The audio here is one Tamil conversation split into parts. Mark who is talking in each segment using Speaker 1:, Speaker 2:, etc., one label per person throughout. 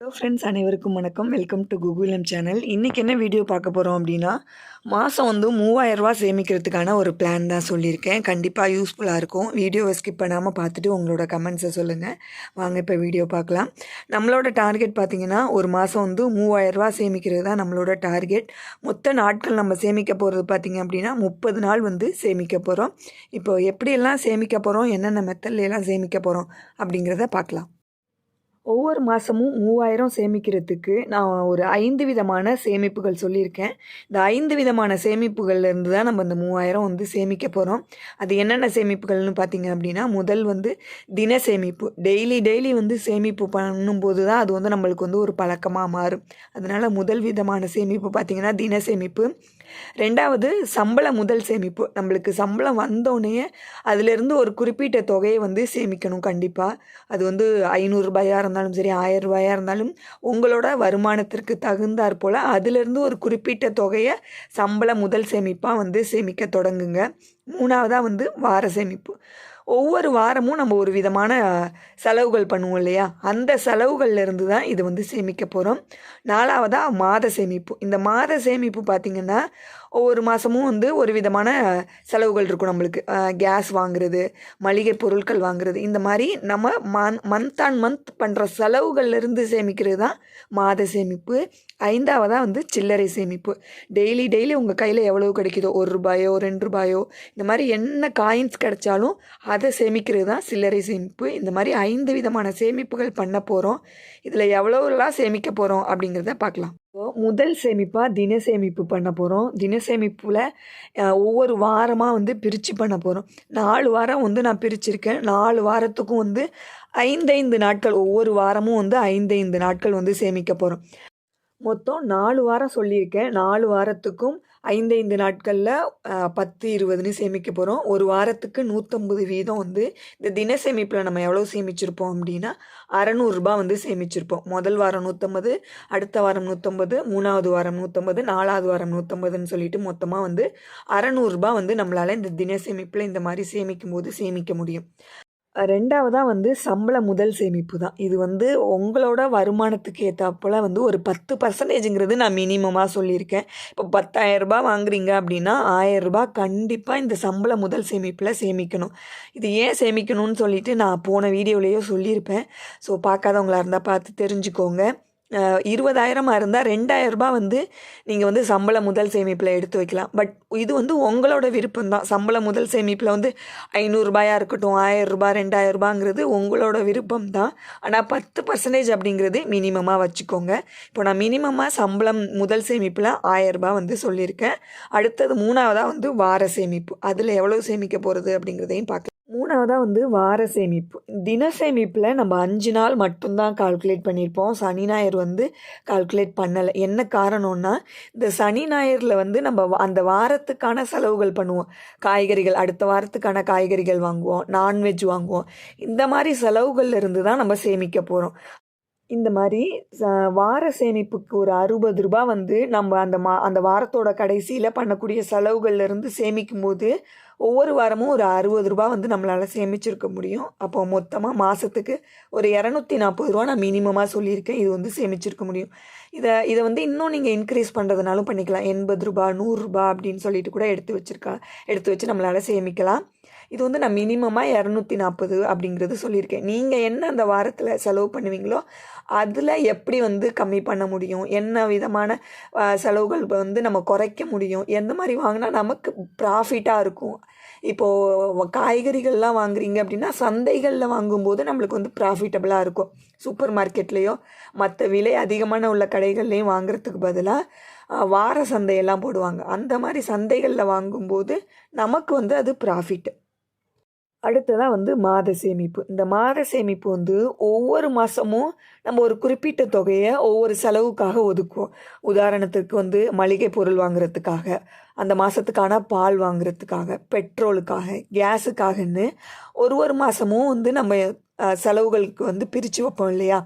Speaker 1: ஹலோ ஃப்ரெண்ட்ஸ் அனைவருக்கும் வணக்கம். வெல்கம் டு கூகுளம் சேனல் இன்றைக்கி என்ன வீடியோ பார்க்க போகிறோம் அப்படின்னா மாதம் வந்து மூவாயிரரூவா சேமிக்கிறதுக்கான ஒரு பிளான் தான் சொல்லியிருக்கேன். கண்டிப்பாக யூஸ்ஃபுல்லாக இருக்கும். வீடியோவை ஸ்கிப் பண்ணாமல் பார்த்துட்டு உங்களோட கமெண்ட்ஸை சொல்லுங்கள் வாங்க இப்போ வீடியோ பார்க்கலாம். நம்மளோட டார்கெட் பார்த்திங்கன்னா ஒரு மாதம் வந்து மூவாயிரரூவா சேமிக்கிறது தான் நம்மளோட டார்கெட் மொத்த நாட்கள் நம்ம சேமிக்க போகிறது பார்த்திங்க அப்படின்னா முப்பது நாள் வந்து சேமிக்க போகிறோம் இப்போ எப்படியெல்லாம் சேமிக்க போகிறோம் என்னென்ன மெத்தட்ல சேமிக்க போகிறோம் அப்படிங்கிறத பார்க்கலாம். ஒவ்வொரு மாதமும் மூவாயிரம் சேமிக்கிறதுக்கு நான் ஒரு ஐந்து விதமான சேமிப்புகள் சொல்லியிருக்கேன். இந்த ஐந்து விதமான சேமிப்புகள்லேருந்து தான் நம்ம இந்த மூவாயிரம் வந்து சேமிக்க போகிறோம் அது என்னென்ன சேமிப்புகள்னு பார்த்தீங்க அப்படின்னா முதல் வந்து தின சேமிப்பு. டெய்லி டெய்லி வந்து சேமிப்பு பண்ணும்போது தான் அது வந்து நம்மளுக்கு வந்து ஒரு பழக்கமாக மாறும். அதனால் முதல் விதமான சேமிப்பு பார்த்திங்கன்னா தின சேமிப்பு. ரெண்டாவது சம்பள முதல் சேமிப்பு. நம்மளுக்கு சம்பளம் வந்தோடனே அதுலேருந்து ஒரு குறிப்பிட்ட தொகையை வந்து சேமிக்கணும் கண்டிப்பாக அது வந்து ஐநூறுரூபாயாக இருந்தாலும் சரி ஆயிரம் ரூபாயாக இருந்தாலும் உங்களோட வருமானத்திற்கு தகுந்தாற் போல் அதுலேருந்து ஒரு குறிப்பிட்ட தொகையை சம்பள முதல் சேமிப்பாக வந்து சேமிக்க தொடங்குங்க. மூணாவதாக வந்து வார சேமிப்பு. ஒவ்வொரு வாரமும் நம்ம ஒரு விதமான செலவுகள் பண்ணுவோம் இல்லையா? அந்த செலவுகள்லேருந்து தான் இது வந்து சேமிக்க போகிறோம் நாலாவதாக மாத சேமிப்பு. இந்த மாத சேமிப்பு பார்த்திங்கன்னா ஒவ்வொரு மாதமும் வந்து ஒரு விதமான செலவுகள் இருக்கும் நம்மளுக்கு. கேஸ் வாங்குறது மளிகை பொருட்கள் வாங்குறது. இந்த மாதிரி நம்ம மன் மந்த் ஆன் மந்த் பண்ணுற செலவுகள்லேருந்து சேமிக்கிறது தான் மாத சேமிப்பு. ஐந்தாவதாக வந்து சில்லறை சேமிப்பு. டெய்லி டெய்லி உங்கள் கையில் எவ்வளோ கிடைக்குதோ ஒரு ரூபாயோ ரெண்டு ரூபாயோ இந்த மாதிரி என்ன காயின்ஸ் கிடைச்சாலும் அதை சேமிக்கிறது தான் சில்லறை சேமிப்பு. இந்த மாதிரி ஐந்து விதமான சேமிப்புகள் பண்ண போகிறோம் இதில் எவ்வளோலாம் சேமிக்க போகிறோம் அப்படிங்கிறத பார்க்கலாம். முதல் சேமிப்பாக தின சேமிப்பு பண்ண போகிறோம் தின சேமிப்பில் ஒவ்வொரு வாரமாக வந்து பிரித்து பண்ண போகிறோம் நாலு வாரம் வந்து நான் பிரிச்சிருக்கேன். நாலு வாரத்துக்கும் வந்து ஐந்தைந்து நாட்கள் ஒவ்வொரு வாரமும் வந்து ஐந்தைந்து நாட்கள் வந்து சேமிக்க போகிறோம் மொத்தம் நாலு வாரம் சொல்லியிருக்கேன். நாலு வாரத்துக்கும் ஐந்து ஐந்து நாட்களில் பத்து இருபதுன்னு சேமிக்க போகிறோம் ஒரு வாரத்துக்கு நூற்றம்பது வீதம் வந்து இந்த தின சேமிப்பில் நம்ம எவ்வளோ சேமிச்சிருப்போம் அப்படின்னா அறநூறுரூபா வந்து சேமிச்சிருப்போம். முதல் வாரம் நூற்றம்பது அடுத்த வாரம் நூற்றம்பது மூணாவது வாரம் நூற்றம்பது நாலாவது வாரம் நூற்றம்பதுன்னு சொல்லிட்டு மொத்தமாக வந்து அறநூறுரூபா வந்து நம்மளால் இந்த தின சேமிப்பில் இந்த மாதிரி சேமிக்கும் போது சேமிக்க முடியும். ரெண்டாவதாக வந்து சம்பள முதல் சேமிப்பு தான். இது வந்து உங்களோட வருமானத்துக்கு ஏற்றாப்போல் வந்து ஒரு பத்து பர்சன்டேஜுங்கிறது நான் மினிமமாக சொல்லியிருக்கேன். இப்போ பத்தாயிரரூபா வாங்குறீங்க அப்படின்னா ஆயரரூபா கண்டிப்பாக இந்த சம்பள முதல் சேமிப்பில் சேமிக்கணும். இது ஏன் சேமிக்கணும்னு சொல்லிட்டு நான் போன வீடியோலேயோ சொல்லியிருப்பேன். ஸோ பார்க்காதவங்களா இருந்தால் பார்த்து தெரிஞ்சுக்கோங்க. இருபதாயிரமாக இருந்தால் ரெண்டாயிரரூபா வந்து நீங்கள் வந்து சம்பள முதல் சேமிப்பில் எடுத்து வைக்கலாம். பட் இது வந்து உங்களோட விருப்பம் தான். சம்பள முதல் சேமிப்பில் வந்து ஐநூறுரூபாயாக இருக்கட்டும் ஆயிரரூபா ரெண்டாயிரரூபாங்கிறது உங்களோட விருப்பம் தான். ஆனால் பத்து பர்சன்டேஜ் அப்படிங்கிறது மினிமமாக வச்சுக்கோங்க. இப்போ நான் மினிமமாக சம்பளம் முதல் சேமிப்பில் ஆயிரரூபா வந்து சொல்லியிருக்கேன். அடுத்தது மூணாவதாக வந்து வார சேமிப்பு. அதில் எவ்வளோ சேமிக்க போகிறது அப்படிங்கிறதையும் பார்க்கலாம் மூணாவதாக வந்து வார சேமிப்பு. தின சேமிப்பில் நம்ம அஞ்சு நாள் மட்டும்தான் கால்குலேட் பண்ணியிருப்போம் சனி ஞாயிறு வந்து கால்குலேட் பண்ணலை. என்ன காரணம்னா இந்த சனி ஞாயிறில் வந்து நம்ம அந்த வாரத்துக்கான செலவுகள் பண்ணுவோம். காய்கறிகள் அடுத்த வாரத்துக்கான காய்கறிகள் வாங்குவோம் நான்வெஜ் வாங்குவோம். இந்த மாதிரி செலவுகள்லேருந்து தான் நம்ம சேமிக்க போகிறோம் இந்த மாதிரி வார சேமிப்புக்கு ஒரு அறுபது ரூபா வந்து நம்ம அந்த மா அந்த வாரத்தோட கடைசியில் பண்ணக்கூடிய செலவுகள்லேருந்து சேமிக்கும் போது ஒவ்வொரு வாரமும் ஒரு அறுபது ரூபா வந்து நம்மளால் சேமிச்சிருக்க முடியும். அப்போ மொத்தமாக மாதத்துக்கு ஒரு இரநூத்தி நாற்பது ரூபா நான் மினிமமாக சொல்லியிருக்கேன். இது வந்து சேமிச்சிருக்க முடியும். இதை இதை வந்து இன்னும் நீங்கள் இன்க்ரீஸ் பண்ணுறதுனாலும் பண்ணிக்கலாம். எண்பது ரூபா நூறுரூபா அப்படின்னு சொல்லிட்டு கூட எடுத்து வச்சுருக்கா எடுத்து வச்சு நம்மளால் சேமிக்கலாம். இது வந்து நான் மினிமமாக இரநூத்தி நாற்பது அப்படிங்கிறது சொல்லியிருக்கேன். நீங்கள் என்ன அந்த வாரத்தில் செலவு பண்ணுவீங்களோ அதில் எப்படி வந்து கம்மி பண்ண முடியும்? என்ன விதமான செலவுகள் வந்து நம்ம குறைக்க முடியும்? எந்த மாதிரி வாங்கினா நமக்கு ப்ராஃபிட்டாக இருக்கும். இப்போது காய்கறிகள்லாம் வாங்குறீங்க அப்படின்னா சந்தைகளில் வாங்கும்போது நம்மளுக்கு வந்து ப்ராஃபிட்டபுளாக இருக்கும். சூப்பர் மார்க்கெட்லேயோ மற்ற விலை அதிகமான உள்ள கடைகள்லேயும் வாங்குறதுக்கு பதிலாக வார சந்தையெல்லாம் போடுவாங்க. அந்த மாதிரி சந்தைகளில் வாங்கும்போது நமக்கு வந்து அது ப்ராஃபிட் அடுத்ததாக வந்து மாத சேமிப்பு. இந்த மாத சேமிப்பு வந்து ஒவ்வொரு மாதமும் நம்ம ஒரு குறிப்பிட்ட தொகையை ஒவ்வொரு செலவுக்காக ஒதுக்குவோம். உதாரணத்துக்கு வந்து மளிகை பொருள் வாங்குறதுக்காக அந்த மாதத்துக்கான பால் வாங்குறதுக்காக பெட்ரோலுக்காக கேஸுக்காகன்னு ஒரு ஒரு மாதமும் வந்து நம்ம செலவுகளுக்கு வந்து பிரித்து வைப்போம் இல்லையா?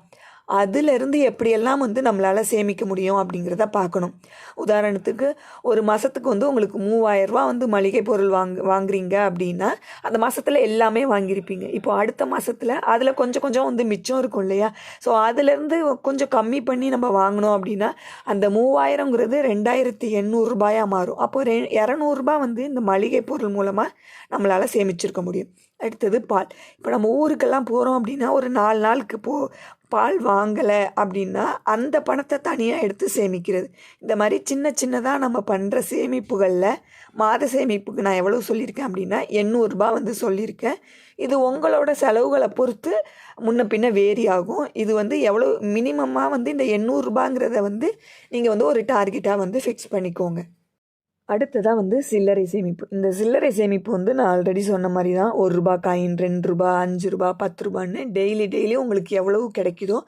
Speaker 1: அதிலிருந்து எப்படியெல்லாம் வந்து நம்மளால் சேமிக்க முடியும் அப்படிங்கிறத பார்க்கணும். உதாரணத்துக்கு ஒரு மாதத்துக்கு வந்து உங்களுக்கு மூவாயிரரூவா வந்து மளிகை பொருள் வாங்க வாங்குறீங்க அப்படின்னா அந்த மாதத்தில் எல்லாமே வாங்கியிருப்பீங்க. இப்போ அடுத்த மாதத்தில் அதில் கொஞ்சம் கொஞ்சம் வந்து மிச்சம் இருக்கும் இல்லையா? ஸோ அதுலேருந்து கொஞ்சம் கம்மி பண்ணி நம்ம வாங்கினோம் அப்படின்னா அந்த மூவாயிரங்கிறது ரெண்டாயிரத்தி எண்ணூறுரூபாயாக மாறும். அப்போ ரெ இரநூறுபா வந்து இந்த மளிகை பொருள் மூலமாக நம்மளால் சேமிச்சிருக்க முடியும். அடுத்தது பால். இப்போ நம்ம ஊருக்கெல்லாம் போகிறோம் அப்படின்னா ஒரு நாலு நாளுக்கு போ பால் வாங்கலை அப்படின்னா அந்த பணத்தை தனியாக எடுத்து சேமிக்கிறது. இந்த மாதிரி சின்ன சின்னதாக நம்ம பண்ணுற சேமிப்புகளில் மாத சேமிப்புக்கு நான் எவ்வளோ சொல்லியிருக்கேன் அப்படின்னா எண்ணூறுரூபா வந்து சொல்லியிருக்கேன். இது உங்களோட செலவுகளை பொறுத்து முன்ன பின்ன வேரி ஆகும். இது வந்து எவ்வளோ மினிமமாக வந்து இந்த எண்ணூறுரூபாங்கிறத வந்து நீங்கள் வந்து ஒரு டார்கெட்டாக வந்து ஃபிக்ஸ் பண்ணிக்கோங்க. அடுத்ததாக வந்து சில்லறை சேமிப்பு. இந்த சில்லறை சேமிப்பு வந்து நான் ஆல்ரெடி சொன்ன மாதிரி தான் ஒரு ரூபா காயின் ரெண்டு ரூபா அஞ்சு ரூபா பத்து ரூபான்னு டெய்லி டெய்லி உங்களுக்கு எவ்வளவு கிடைக்குதோ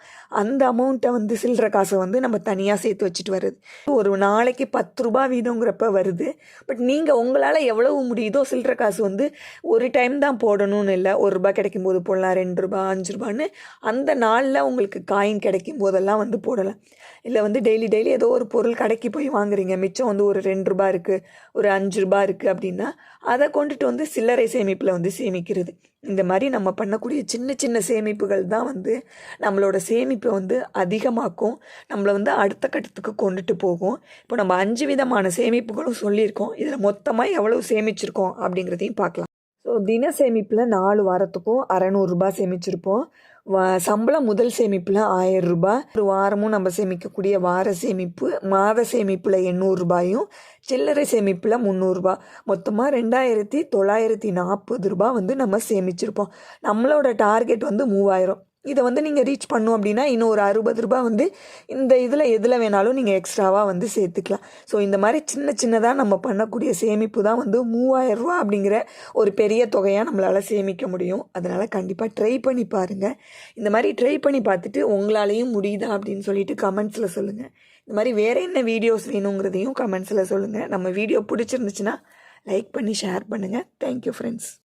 Speaker 1: அந்த அமௌண்ட்டை வந்து சில்லற காசை வந்து நம்ம தனியாக சேர்த்து வச்சுட்டு வருது ஒரு நாளைக்கு பத்து ரூபா வீதங்கிறப்ப வருது. பட் நீங்கள் உங்களால் எவ்வளவு முடியுதோ சில்லற காசு வந்து ஒரு டைம் தான் போடணும்னு இல்லை ஒரு ரூபா கிடைக்கும் போது போடலாம் ரெண்டு ரூபா அஞ்சு ரூபான்னு அந்த நாளில் உங்களுக்கு காயின் கிடைக்கும் போதெல்லாம் வந்து போடலாம். இல்லை வந்து டெய்லி டெய்லி ஏதோ ஒரு பொருள் கடைக்கு போய் வாங்குறீங்க மிச்சம் வந்து ஒரு ரெண்டு ரூபா இருக்குது ஒரு அஞ்சு ரூபா இருக்குது அப்படின்னா அதை கொண்டுட்டு வந்து சில்லறை சேமிப்பில் வந்து சேமிக்கிறது. இந்த மாதிரி நம்ம பண்ணக்கூடிய சின்ன சின்ன சேமிப்புகள் தான் வந்து நம்மளோட சேமிப்பை வந்து அதிகமாக்கும். நம்மளை வந்து அடுத்த கட்டத்துக்கு கொண்டுட்டு போகும். இப்போ நம்ம அஞ்சு விதமான சேமிப்புகளும் சொல்லியிருக்கோம். இதில் மொத்தமாக எவ்வளவு சேமிச்சிருக்கோம் அப்படிங்கிறதையும் பார்க்கலாம். ஸோ தின சேமிப்பில் நாலு வாரத்துக்கும் அறநூறுரூபா சேமிச்சிருப்போம். சம்பளம் முதல் சேமிப்பில் ஆயிரம் ரூபாய் ஒரு வாரமும் நம்ம சேமிக்கக்கூடிய வார சேமிப்பு மாத சேமிப்பில் எண்ணூறுரூபாயும் சில்லறை சேமிப்பில் முந்நூறுரூபா மொத்தமாக ரெண்டாயிரத்தி தொள்ளாயிரத்தி நாற்பது ரூபா வந்து நம்ம சேமிச்சிருப்போம். நம்மளோட டார்கெட் வந்து மூவாயிரம். இதை வந்து நீங்கள் ரீச் பண்ணோம் அப்படின்னா இன்னும் ஒரு அறுபது ரூபா வந்து இந்த இதில் எதில் வேணாலும் நீங்கள் எக்ஸ்ட்ராவாக வந்து சேர்த்துக்கலாம். ஸோ இந்த மாதிரி சின்ன சின்னதாக நம்ம பண்ணக்கூடிய சேமிப்பு தான் வந்து மூவாயிரம் ரூபா அப்படிங்கிற ஒரு பெரிய தொகையாக நம்மளால் சேமிக்க முடியும். அதனால் கண்டிப்பாக ட்ரை பண்ணி பாருங்கள் இந்த மாதிரி ட்ரை பண்ணி பார்த்துட்டு உங்களாலேயும் முடியுதா அப்படின்னு சொல்லிட்டு கமெண்ட்ஸில் சொல்லுங்கள் இந்த மாதிரி வேறு என்ன வீடியோஸ் வேணுங்கிறதையும் கமெண்ட்ஸில் சொல்லுங்கள் நம்ம வீடியோ பிடிச்சிருந்துச்சுன்னா லைக் பண்ணி ஷேர் பண்ணுங்கள் தேங்க்யூ ஃப்ரெண்ட்ஸ்